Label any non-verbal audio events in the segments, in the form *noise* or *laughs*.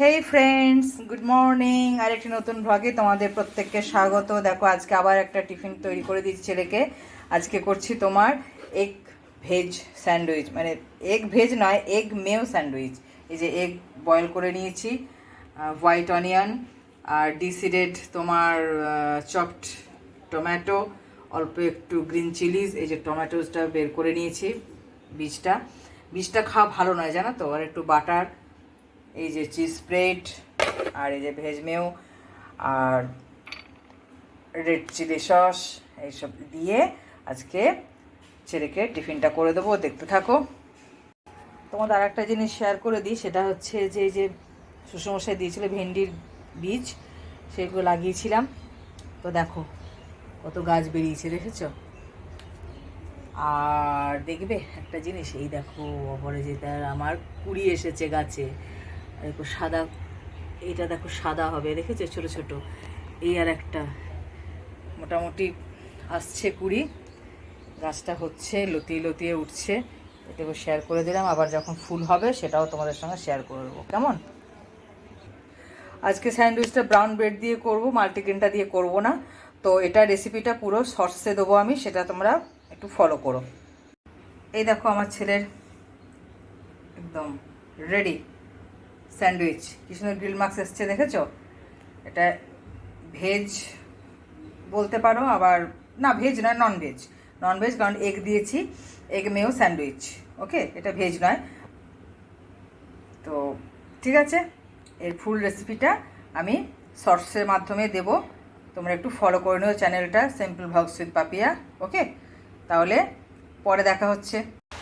হেই friends good morning আর একটি নতুন ভ্লগে তোমাদের প্রত্যেককে স্বাগত। দেখো, আজকে আবার একটা টিফিন তৈরি করে দিচ্ছি ছেলেকে। আজকে করছি তোমার এগ ভেজ স্যান্ডউইচ মানে এগ ভেজ নয় এগ মেও স্যান্ডউইচ এই যে এগ বয়েল করে নিয়েছি হোয়াইট অনিয়ন আর ডিসিডেড তোমার চপড টমেটো অল্প একটু গ্রিন চিলিজ এই যে টমেটোসটা বের করে নিয়েছি, বীজটা। বীজটা খাওয়া ভালো নয়, জানো তো? আর একটু বাটার এই যে চিজ স্প্রেড আর এই যে ভেজ মেউ আর রেড চিলি সস, এইসব দিয়ে আজকে ছেলেকে টিফিনটা করে দেবো, দেখতে থাকো। তোমাদের আর একটা জিনিস শেয়ার করে দিই, সেটা হচ্ছে যে এই যে সুসমশাই দিয়েছিল ভেন্ডির বীজ, সেগুলো লাগিয়েছিলাম। তো দেখো কত গাছ বেরিয়েছে, দেখেছ? আর দেখবে একটা জিনিস, এই দেখো অপরে যে তার আমার কুড়ি এসেছে গাছে। দেখো সাদা এইটা দেখো সাদা হবে, দেখেছ? ছোট ছোট। এই আর একটা। মোটামুটি আসছে কুড়ি। গাছটা হচ্ছে, লতিয়ে লতিয়ে উঠছে। এটাকে শেয়ার করে দিলাম। আবার যখন ফুল হবে, সেটাও তোমাদের সঙ্গে শেয়ার করে দেবো। কেমন? আজকে স্যান্ডউইচটা ব্রাউন ব্রেড দিয়ে করব মাল্টিগ্রেনটা দিয়ে করব না। তো এটা রেসিপিটা পুরো সর্ষে দেবো আমি, সেটা তোমরা একটু ফলো করো। এই দেখো আমার ছেলের একদম রেডি স্যান্ডউইচ। কি সুন্দর গ্রিল মার্কস এসছে, দেখেছ? এটা ভেজ বলতে পারো, আবার না, ভেজ নয় নন ভেজ নন ভেজ কারণ এগ দিয়েছি এগ মেও স্যান্ডউইচ, ওকে? এটা ভেজ নয়। তো ঠিক আছে, এর ফুল রেসিপিটা আমি শর্টসের মাধ্যমে দেব। তোমরা একটু ফলো করে নিও চ্যানেলটা simple vlogs with Papiya okay? তাহলে পরে দেখা হচ্ছে।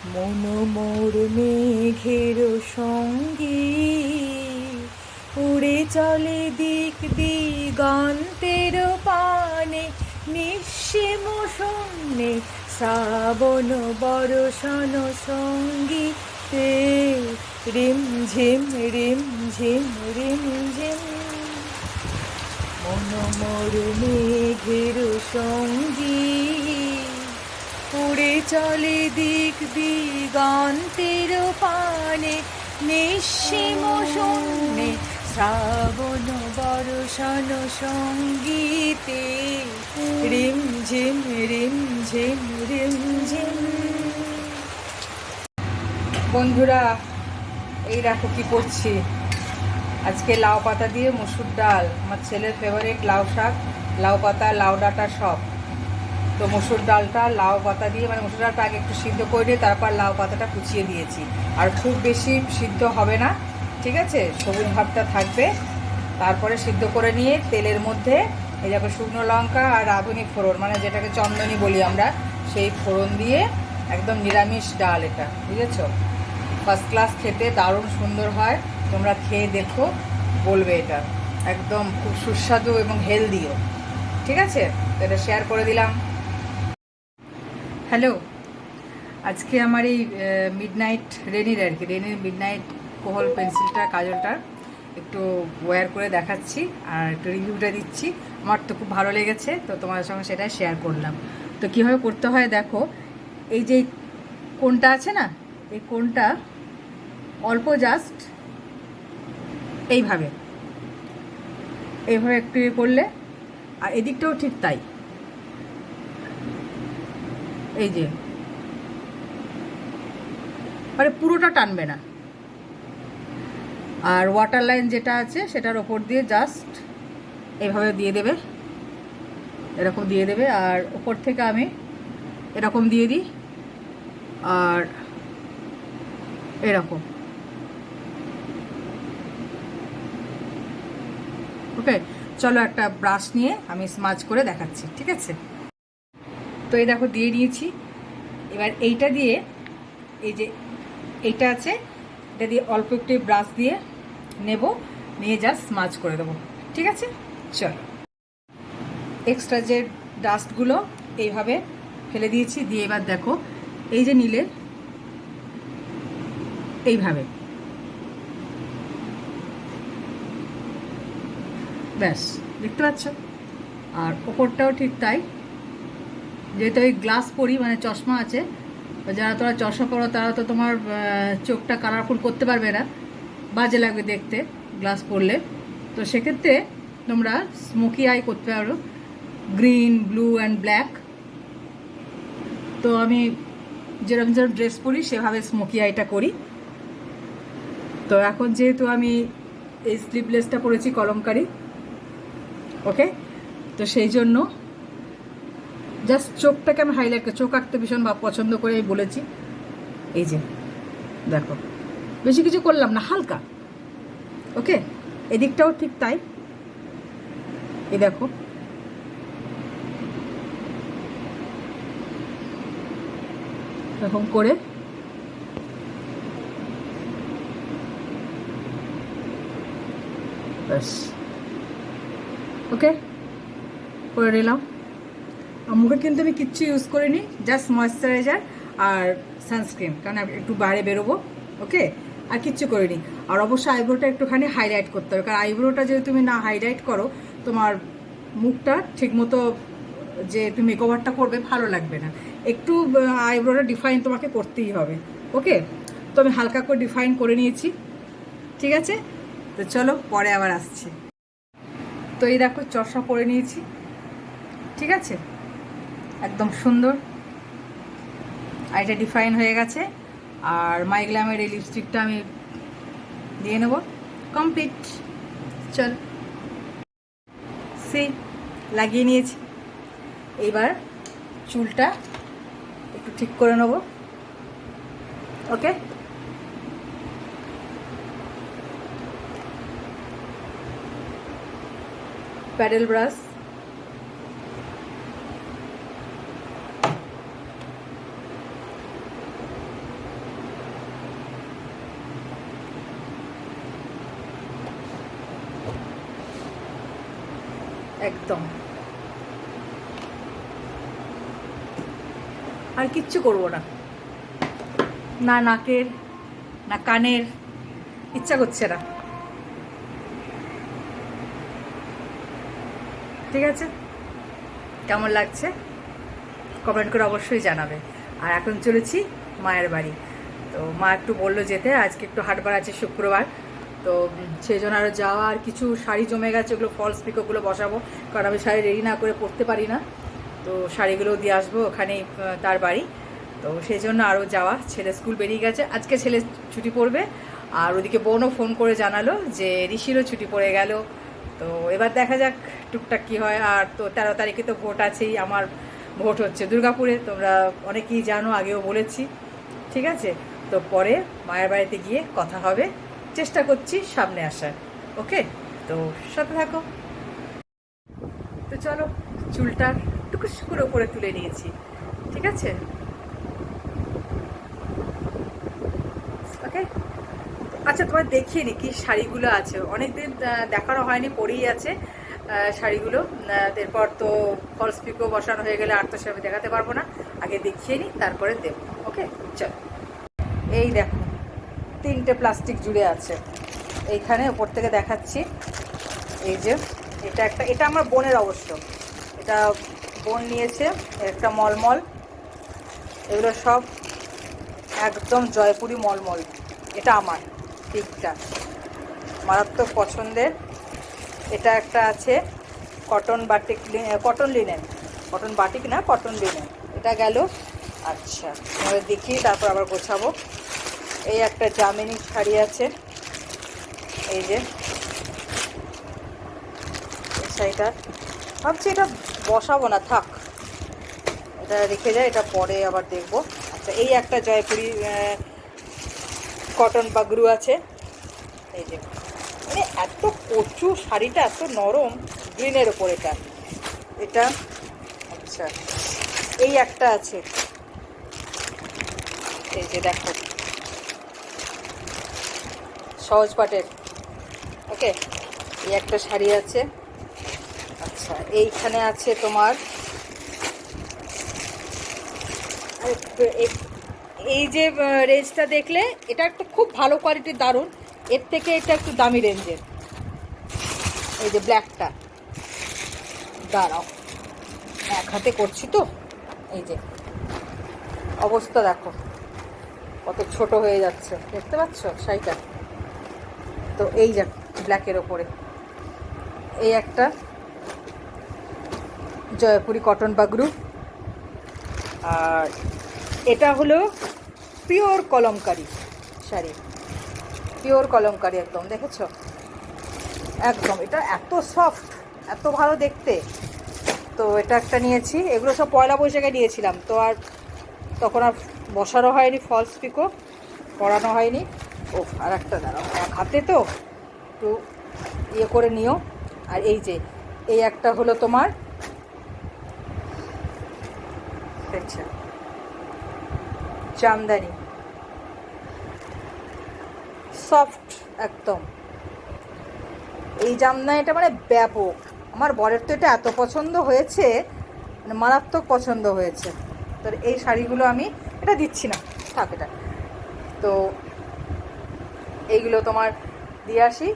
মনোমোর মেঘের সঙ্গী। উড়ে চলে দিক দিগন্তের পানে নিঃসীম শূন্যে শ্রাবণ বরষণ সঙ্গীতে রিম ঝিম রিম ঝিম রিম ঝিম। মনোমোর মেঘের সঙ্গী। উড়ে চলে দিক দিগন্তের পানে। নিঃসীম শূন্যে শ্রাবণ বর্ষণ সঙ্গীতে। রিম ঝিম রিম ঝিম রিম ঝিম। বন্ধুরা, এই দেখো কি করছি। আজকে লাউ পাতা দিয়ে মুসুর ডাল, আমার ছেলের ফেভারিট লাউ শাক, লাউ পাতা, লাউ ডাঁটা সব। তো মসুর ডালটা লাউ পাতা দিয়ে মানে মসুর ডালটা আগে একটু সিদ্ধ করে দিয়ে তারপর লাউ পাতাটা কুচিয়ে দিয়েছি। আর খুব বেশি সিদ্ধ হবে না, ঠিক আছে? সবুজ ভাবটা থাকবে। তারপরে সিদ্ধ করে নিয়ে তেলের মধ্যে এই দেখো শুকনো লঙ্কা আর রাঁধুনি ফোড়ন মানে যেটাকে চন্দনী বলি আমরা, সেই ফোড়ন দিয়ে একদম নিরামিষ ডাল এটা, বুঝেছ? ফার্স্ট ক্লাস খেতে দারুণ সুন্দর হয়, তোমরা খেয়ে দেখো, বলবে এটা। একদম খুব সুস্বাদু এবং হেলদিও ঠিক আছে? তো এটা শেয়ার করে দিলাম। হ্যালো। আজকে আমার এই মিডনাইট রেনির আর কি রেনির মিডনাইট কোহল পেন্সিলটা কাজলটার একটু ওয়্যার করে দেখাচ্ছি আর একটু রিভিউটা দিচ্ছি। আমার তো খুব ভালো লেগেছে, তো তোমাদের সঙ্গে সেটা শেয়ার করলাম। তো কীভাবে করতে হয় দেখো, এই যে কোনটা আছে না, এই কোনটা অল্প জাস্ট এইভাবে। এইভাবে একটু করলে, আর এদিকটাও ঠিক তাই। এই যে। মানে পুরোটা টানবে না। আর ওয়াটার লাইন যেটা আছে, সেটার ওপর দিয়ে জাস্ট এভাবে দিয়ে দেবে। এরকম দিয়ে দেবে। আর ওপর থেকে আমি এরকম দিয়ে দিই। আর এরকম। ওকে চলো একটা ব্রাশ নিয়ে আমি স্মাচ করে দেখাচ্ছি, ঠিক আছে? তো এই দেখো দিয়ে নিয়েছি। এবার এইটা দিয়ে এই যে এইটা আছে, এটা দিয়ে অল্প একটু ব্রাশ দিয়ে নেব, নিয়ে জাস্ট স্মাচ করে দেবো। ঠিক আছে? চলো। এক্সট্রা যে ডাস্টগুলো এইভাবে ফেলে দিয়েছি, দিয়ে এবার দেখো, এই যে নিলে এইভাবে। ব্যাস, দেখতে পাচ্ছ? আর ওপরটাও ঠিক তাই। যেহেতু ওই গ্লাস পরি মানে চশমা আছে যারা তোরা চশমা পরো, তারা তো তোমার চোখটা কালারফুল করতে পারবে না। বাজে লাগবে দেখতে, গ্লাস পরলে। তো সেক্ষেত্রে তোমরা স্মোকি আই করতে পারো গ্রিন ব্লু অ্যান্ড ব্ল্যাক তো আমি যেরকম যেরকম ড্রেস পরি, সেভাবে স্মোকি আইটা করি। তো এখন যেহেতু আমি এই স্লিভলেসটা পরেছি কলমকারি ওকে তো সেই জন্য জাস্ট চোখটাকে আমি হাইলাইট চোখ আঁকতে ভীষণ পছন্দ করে আমি বলেছি। এই যে, দেখো। বেশি কিছু করলাম না, হালকা। ওকে এদিকটাও ঠিক তাই। এই দেখো। এরকম করে। ব্যাস। ওকে করে নিলাম। মুখে কিন্তু আমি কিচ্ছু ইউজ করিনি জাস্ট ময়শ্চারাইজার আর সানস্ক্রিন কারণ একটু বাইরে বেরোবো, ওকে? আর কিচ্ছু করিনি। আর অবশ্যই আইব্রোটা একটুখানি হাইলাইট করতে হবে, কারণ আইব্রোটা যদি তুমি না হাইলাইট করো, তোমার মুখটা ঠিকমতো যে তুমি মেকওভারটা করবে, ভালো লাগবে না। একটু আইব্রোটা ডিফাইন তোমাকে করতেই হবে, ওকে? তো আমি হালকা করে ডিফাইন করে নিয়েছি, ঠিক আছে? তো চলো, পরে আবার আসছি। তো এই দেখো, চশমা পরে নিয়েছি, ঠিক আছে? একদম সুন্দর। আইটা ডিফাইন হয়ে গেছে। আর মাইগ্লামের এই লিপস্টিকটা আমি দিয়ে নেব। কমপ্লিট চল। সি লাগিয়ে নিয়েছি। এইবার চুলটা একটু ঠিক করে নেব। ওকে? Paddle brush. একদম। আর কিচ্ছু করব না। না নাকের, না কানের, ইচ্ছা করছে না। ঠিক আছে? কেমন লাগছে? কমেন্ট করে অবশ্যই জানাবে। আর এখন চলেছি মায়ের বাড়ি। তো মা একটু বলল যেতে, আজকে একটু হাটবার আছে শুক্রবার। তো সেই জন্য আরও যাওয়া, আর কিছু শাড়ি জমে গেছে, ওগুলো ফলস পিকোগুলো বসাবো। কারণ আমি শাড়ি রেডি না করে পরতে পারি না। তো শাড়িগুলো দিয়ে আসব ওখানেই তার বাড়ি। তো সেই জন্য আরও যাওয়া, ছেলে স্কুল বেরিয়ে গেছে। আজকে ছেলে ছুটি পড়বে। আর ওদিকে বোনও ফোন করে জানালো যে ঋষিরও ছুটি পড়ে গেল। তো এবার দেখা যাক টুকটাক কী হয়। আর তো তেরো তারিখে তো ভোট আছেই, আমার ভোট হচ্ছে দুর্গাপুরে। তোমরা অনেকেই জানো, আগেও বলেছি। ঠিক আছে? তো পরে মায়ের বাড়িতে গিয়ে কথা হবে। চেষ্টা করছি সামনে আসার। ওকে? তো সাথে থাকো। তো চলো, চুলটা টুকুস করে তুলে নিয়েছি। ঠিক আছে? ওকে? আচ্ছা তোমার দেখিয়ে নি কি শাড়িগুলো আছে। অনেকদিন দেখানো হয়নি, পরেই আছে শাড়িগুলো। এরপর তো ফলস পিকো বসানো হয়ে গেলে আর তো সে আমি দেখাতে পারব না। আগে দেখিয়ে নিই তারপরে দেব। ওকে? চল। এই দেখো তিনটে প্লাস্টিক জুড়ে আছে। এইখানে ওপর থেকে দেখাচ্ছি। এই যে, এটা একটা, এটা আমার বোনের অবশ্য। এটা বোন নিয়েছে একটা মলমল। এগুলো সব একদম জয়পুরি মলমল। এটা আমার, পিকটা। মারাত্মক পছন্দের। এটা একটা আছে cotton batik cotton linen. Cotton batik না, কটন লিনেন। এটা গেল। আচ্ছা দেখি, তারপর আবার গোছাবো। এই একটা জামিনী শাড়ি আছে। এই যে। শাড়িটা। ভাবছি এটা বসাবো না, থাক। এটা রেখে যায় এটা পরে আবার দেখব। আচ্ছা এই একটা জয়পুরি কটন বাগরু আছে। এই যে। মানে এত কচু শাড়িটা, এত নরম গ্রিনের ওপর এটা। এটা আচ্ছা এই একটা আছে। এই যে দেখো। সহজ পাটের। ওকে, এই একটা শাড়ি আছে। আচ্ছা এইখানে আছে তোমার এই যে রেঞ্জটা দেখলে, এটা একটু খুব ভালো কোয়ালিটির দারুণ। এর থেকে এটা একটু দামি রেঞ্জের। এই যে ব্ল্যাকটা দাঁড়াও। এক হাতে করছি তো? এই যে। অবস্থা দেখো। কত ছোট হয়ে যাচ্ছে। দেখতে পাচ্ছ শাড়িটা? তো এই যা ব্ল্যাকের ওপরে। এই একটা জয়পুরি কটন বাগরু। আর এটা হলো পিওর কলমকারি শাড়ি। পিওর কলমকারি একদম, দেখেছ? একদম, এটা এত সফট এত ভালো দেখতে। তো এটা একটা নিয়েছি, এগুলো সব পয়লা বৈশাখে নিয়েছিলাম। তো আর তখন আর বসানো হয়নি ফলস পিকো করানো হয়নি। ও আর একটা দাঁড়াও হাতে তো, একটু ইয়ে করে নিও। আর এই যে, এই একটা হলো তোমার, দেখছে, জামদানি। সফট একদম। এই জামদানিটা মানে ব্যাপক। আমার বরের তো এটা এত পছন্দ হয়েছে মানে মারাত্মক পছন্দ হয়েছে। তো এই শাড়িগুলো আমি, এটা দিচ্ছি না। থাক এটা। তো এইগুলো তোমার দিয়ে আসি।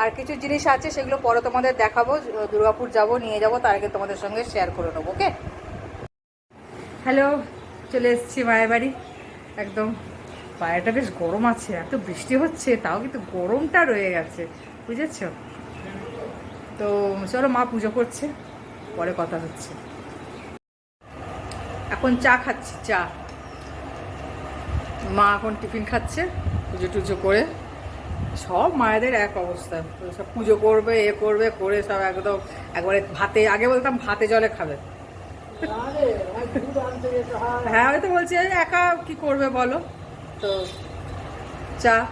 আর কিছু জিনিস আছে, সেগুলো পরে তোমাদের দেখাবো। দুর্গাপুর যাব, নিয়ে যাব, তার আগে তোমাদের সঙ্গে শেয়ার করে নেব ওকে হ্যালো চলে এসেছি মায়ের বাড়ি। একদম পায়েটা বেশ গরম আছে, এত বৃষ্টি হচ্ছে, তাও কিন্তু গরমটা রয়ে গেছে, বুঝেছ? তো চলো মা পুজো করছে, পরে কথা হচ্ছে। এখন চা খাচ্ছি, চা। মা এখন টিফিন খাচ্ছে, পুজো টুজো করে। সব মায়েদের এক অবস্থা। সব পুজো করবে, এ করবে, করে সব একদম একবারে ভাতে, আগে বলতাম ভাতে জলে খাবে। হ্যাঁ হয়তো বলছি একা কি করবে বলো? তো চা।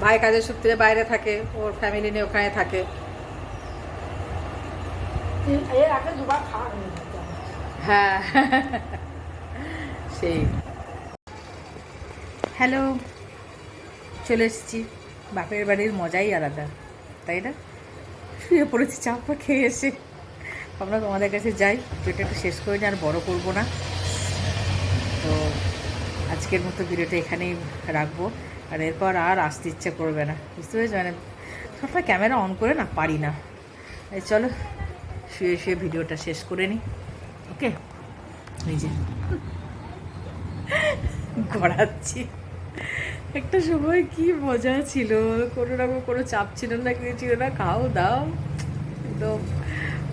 ভাই কাজের সূত্রে বাইরে থাকে, ওর ফ্যামিলি নিয়ে ওখানে থাকে। হ্যাঁ। *laughs* সেই। হ্যালো চলে এসেছি। বাপের বাড়ির মজাই আলাদা, তাই না? শুয়ে পড়েছি চাপা খেয়ে এসে। আমরা তোমাদের কাছে যাই, ভিডিওটা একটু শেষ করে নিই আর বড় করব না। তো আজকের মতো ভিডিওটা এখানেই রাখব। আর এরপর আর আসতে ইচ্ছা করবে না, বুঝতে পেরেছি? মানে সবসময় ক্যামেরা অন করে না, পারি না। এই চলো, শুয়ে শুয়ে ভিডিওটা শেষ করে নিই ওকে? নিজে গড়াচ্ছি। একটা সময় কি মজা ছিল? কোনো রকম কোনো চাপ ছিল না, কিছু ছিল না। খাও, দাও। একদম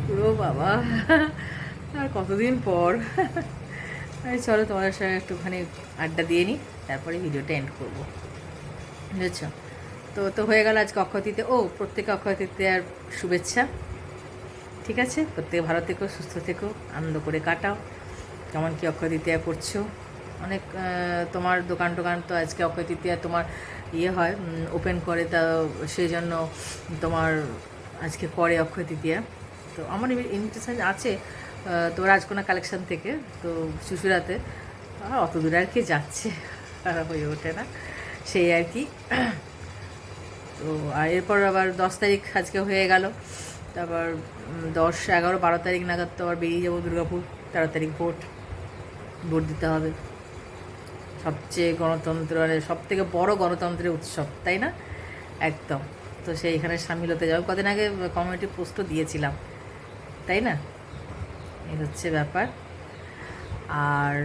পুরো বাবা। আর কতদিন পর? চলো তোমাদের সঙ্গে একটুখানি আড্ডা দিয়ে নিই তারপরে ভিডিওটা এন্ড করব। বুঝেছ? তো তো হয়ে গেল আজকে অক্ষয়তীতে ও, প্রত্যেকে অক্ষয়তীতে আর শুভেচ্ছা। ঠিক আছে? প্রত্যেকে ভালো থেকো, সুস্থ থেকো, আনন্দ করে কাটাও। কেমন কি অক্ষয় তৃতীয়া করছ? অনেক তোমার দোকান টোকান তো আজকে অক্ষয় তৃতীয়া তোমার ইয়ে হয় ওপেন করে, তা সেই জন্য তোমার আজকে করে অক্ষয় তৃতীয়া তো আমার ইনভিটেশন আছে তো রাজকোনা কালেকশন থেকে, তো শিশুরাতে অত দূরে আর কি যাচ্ছে হয়ে ওঠে না, সেই আর কি। তো, আর এরপর আবার দশ তারিখ আজকে হয়ে গেল, তারপর দশ, এগারো, বারো তারিখ নাগাদ তো আবার বেরিয়ে যাব দুর্গাপুর, তেরো তারিখ ভোট ভোট দিতে হবে। সবচেয়ে গণতন্ত্র মানে সব থেকে বড় গণতন্ত্রের উৎসব, তাই না? একদম। তো সেইখানে সামিল হতে যাব কদিন আগে কমিউনিটি পোস্টও দিয়েছিলাম, তাই না? এই হচ্ছে ব্যাপার। আর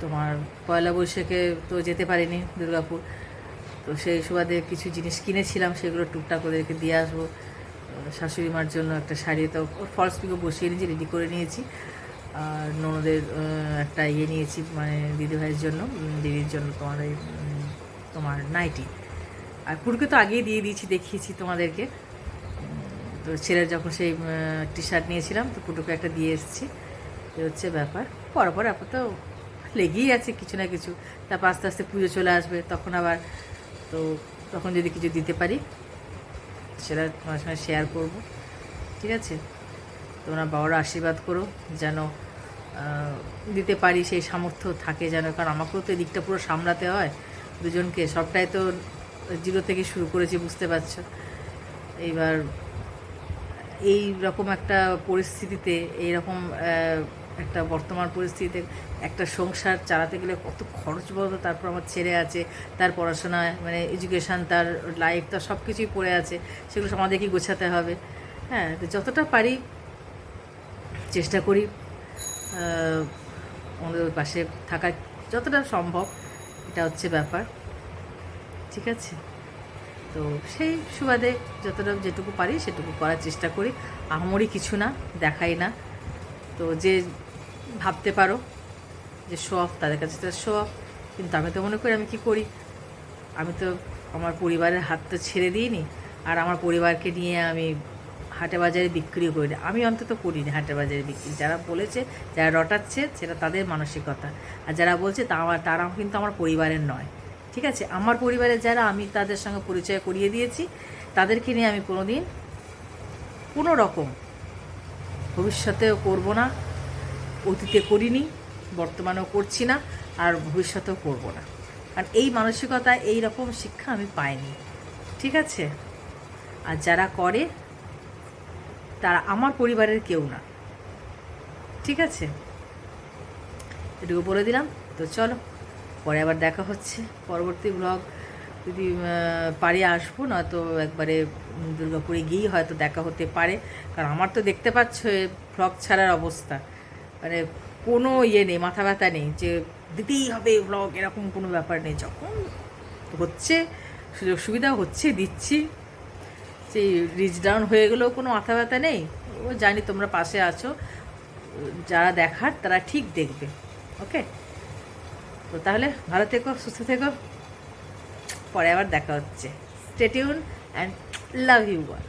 তোমার পয়লা বৈশাখে তো যেতে পারিনি দুর্গাপুর। তো সেই সুবাদে কিছু জিনিস কিনেছিলাম, সেগুলো টুকটাক ওদেরকে দিয়ে আসব। শাশুড়ি মার জন্য একটা শাড়ি, তো ফলস পিকও বসিয়ে নিয়েছি রেডি করে নিয়েছি। আর ননদের একটা ইয়ে নিয়েছি মানে দিদিভাইয়ের জন্য দিদির জন্য তোমার তোমার নাইটি। আর পুরকে তো আগেই দিয়ে দিয়েছি, দেখিয়েছি তোমাদেরকে। তো ছেলের যখন সেই টি শার্ট নিয়েছিলাম, তো পুটুকে একটা দিয়ে এসেছি। এই হচ্ছে ব্যাপার। পর পর আপাতত লেগেই আছে কিছু না কিছু। তারপর আস্তে আস্তে পুজো চলে আসবে, তখন আবার তো তখন যদি কিছু দিতে পারি, সেটা তোমার সঙ্গে শেয়ার করব। ঠিক আছে? তোমরা বাবার আশীর্বাদ করো, যেন দিতে পারি সেই সামর্থ্য থাকে যেন, কারণ আমাকেও তো এদিকটা পুরো সামলাতে হয়। দুজনকে সবটাই তো জিরো থেকে শুরু করেছি, বুঝতে পারছ? এইবার এই রকম একটা পরিস্থিতিতে, এই রকম একটা বর্তমান পরিস্থিতিতে একটা সংসার চালাতে গেলে কত খরচ বলতো? তারপর আমার ছেলে আছে, তার পড়াশোনা মানে এডুকেশান তার লাইফ তার সব কিছুই পড়ে আছে। সেগুলো আমাদেরকেই গোছাতে হবে? হ্যাঁ তো যতটা পারি চেষ্টা করি ওই পাশে থাকার যতটা সম্ভব, এটা হচ্ছে ব্যাপার। ঠিক আছে? তো সেই সুবাদে যতটা যেটুকু পারি সেটুকু করার চেষ্টা করি। আহামরি কিছু না, দেখাই না। তো যে ভাবতে পারো যে শো অফ তাদের কাছে তো শো অফ কিন্তু আমি তো মনে করি আমি কি করি? আমি তো আমার পরিবারের হাত তো ছেড়ে দিইনি, আর আমার পরিবারকে নিয়ে আমি হাটে বাজারে বিক্রিও করি না। আমি অন্তত করিনি হাটে বাজারে বিক্রি। যারা বলেছে, যারা রটাচ্ছে, সেটা তাদের মানসিকতা। আর যারা বলছে, তা আমার তারা কিন্তু আমার পরিবারের নয়। ঠিক আছে? আমার পরিবারের যারা, আমি তাদের সঙ্গে পরিচয় করিয়ে দিয়েছি। তাদেরকে নিয়ে আমি কোনো দিন কোনো রকম ভবিষ্যতেও করব না। অতীতে করিনি, বর্তমানেও করছি না, আর ভবিষ্যতেও করব না। কারণ এই মানসিকতা, এই রকম শিক্ষা আমি পাইনি। ঠিক আছে? আর যারা করে তারা আমার পরিবারের কেউ না। ঠিক আছে? এটুকু বলে দিলাম। তো চলো, পরে আবার দেখা হচ্ছে। পরবর্তী ব্লগ যদি পারি আসব না তো একবারে দুর্গাপুরে গিয়েই হয়তো দেখা হতে পারে। কারণ আমার তো দেখতে পাচ্ছ এ ব্লগ ছাড়ার অবস্থা। মানে কোনো ইয়ে নেই, মাথা ব্যথা নেই যে দিতেই হবে ব্লগ এরকম কোনো ব্যাপার নেই। যখন হচ্ছে, সুযোগ সুবিধা হচ্ছে, দিচ্ছি। সেই রিচ ডাউন হয়ে গেলেও কোনো মাথা ব্যথা নেই। ও জানি তোমরা পাশে আছো। যারা দেখার, তারা ঠিক দেখবে। ওকে? তো তাহলে ভালো থেকো, সুস্থ থেকো। পরে আবার দেখা হচ্ছে। Stay tuned and love you one